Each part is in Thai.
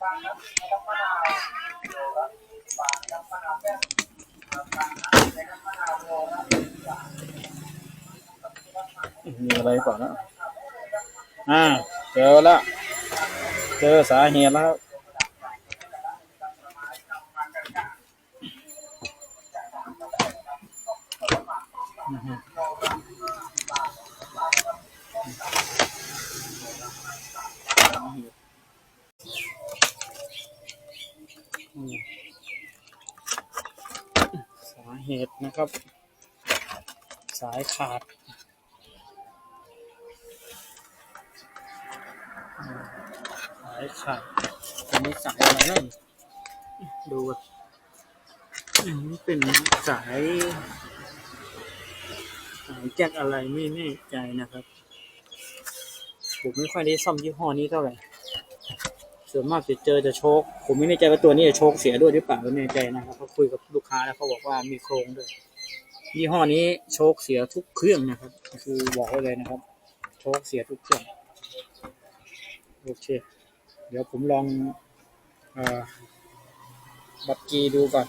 มีอะไรก่อนนะ อ่า เจอแล้วเจอสาเหตุแล้วอือ สาเหตุนะครับ สายขาด สายขาดอันนี้สายอะไรนั่นดูนอันนี้เป็นสาย สายแจ็คอะไรไม่แน่ใจนะครับผมไม่ค่อยได้ซ่อมยี่ห้อนี้เท่าไหร่ ส่วนมากจะเจอจะโชค ผมไม่แน่ใจว่าตัวนี้จะโชคเสียด้วยหรือเปล่าไม่แน่ใจนะครับเขาคุยกับลูกค้าแล้วเขาบอกว่ามีโครงด้วยยี่ห้อนี้โชคเสียทุกเครื่องนะครับ คือบอกไว้เลยนะครับ โชคเสียทุกเครื่องโอเค เดี๋ยวผมลองอบัตรกีดูก่อน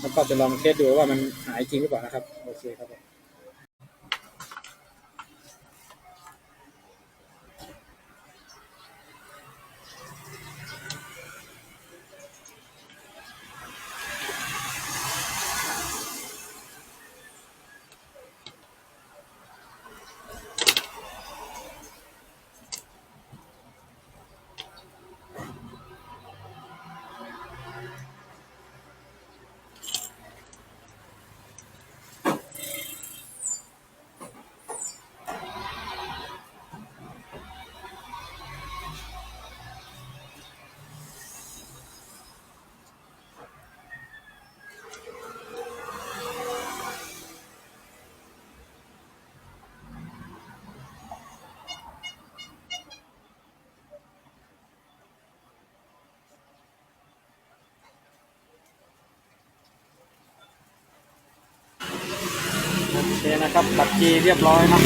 แล้วก็จะลองเทสดูว่ามันหายจริงหรือเปล่านะครับ โอเคครับ โอเคนะครับบัตรกีเรียบร้อยนะ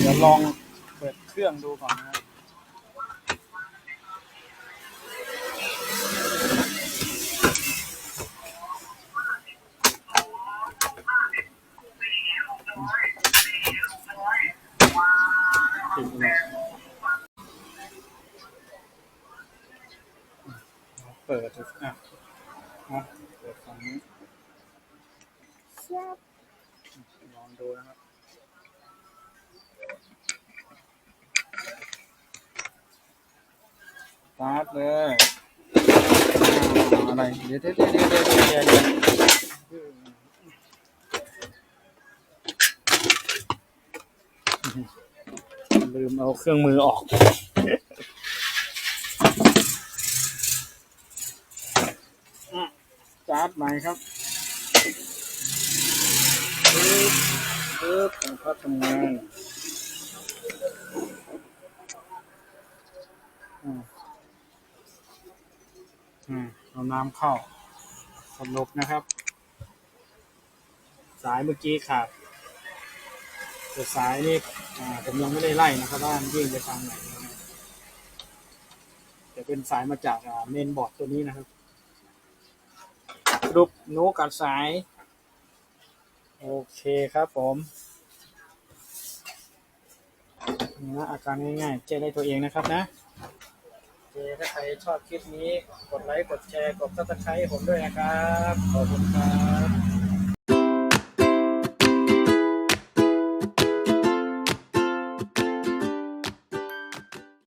เดี๋ยวลองเปิดเครื่องดูก่อนนะครับเปิดอะอะเปิดฝั่งนี้ องดูนะครับ ตาร์ทเลยอะไรเดี๋ยวเดี๋ยวเดี๋ยวเดี๋ยวเดี๋ยวเดี๋ยวลืมเอาเครื่องมือออกสตาร์ทใหม่ครับ ปึ๊บปึ๊บของพักทำงานอ่าอ่าเอาน้ำเข้าสลบนะครับ สายเมื่อกี้ขาดแต่สายนี่ผมยังไม่ได้ไล่นะครับว่ามันวิ่งไปทางไหนนะจะเป็นสายมาจากเมนบอร์ดตัวนี้นะครับรูปโน้กัดสาย โอเคครับผมนี่นะอาการง่ายๆ เจได้ตัวเองนะครับนะโอเคถ้าใครชอบคลิปนี้ กดไลค์ กดแชร์ กดซับสไครต์ผมด้วยนะครับ ขอบคุณครับ